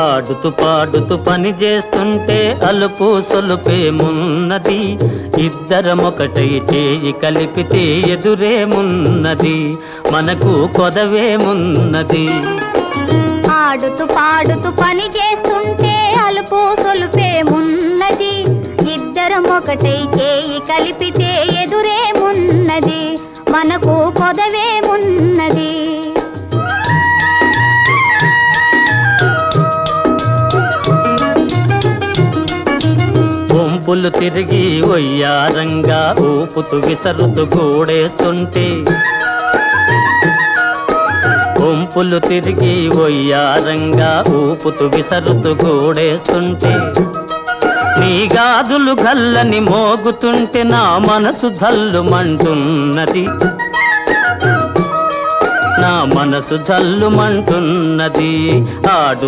ఆడుతూ పాడుతూ పని చేస్తుంటే అలుపు సొలుపేమున్నది ఇద్దరమొకటై చేయి కలిపితే ఎదురేమున్నది మనకు కొదవేమున్నది ఆడుతూ పాడుతూ పని చేస్తుంటే అలుపు సొలుపేమున్నది ఇద్దరం ఒకటై చేయి కలిపితే ఎదురేమున్నది మనకు కొదవేమున్నది వంపులు తిరిగి ఒయ్యారంగా ఊపుతు విసరుతు కూడేస్తుంటే వంపులు తిరిగి ఒయ్యారంగా ఊపుతు విసరుతు కూడేస్తుంటే నీ గాజులు గల్లని మోగుతుంటే నా మనసు జల్లుమంటున్నది. నా మనసు జల్లుమంటున్నది. ఆడు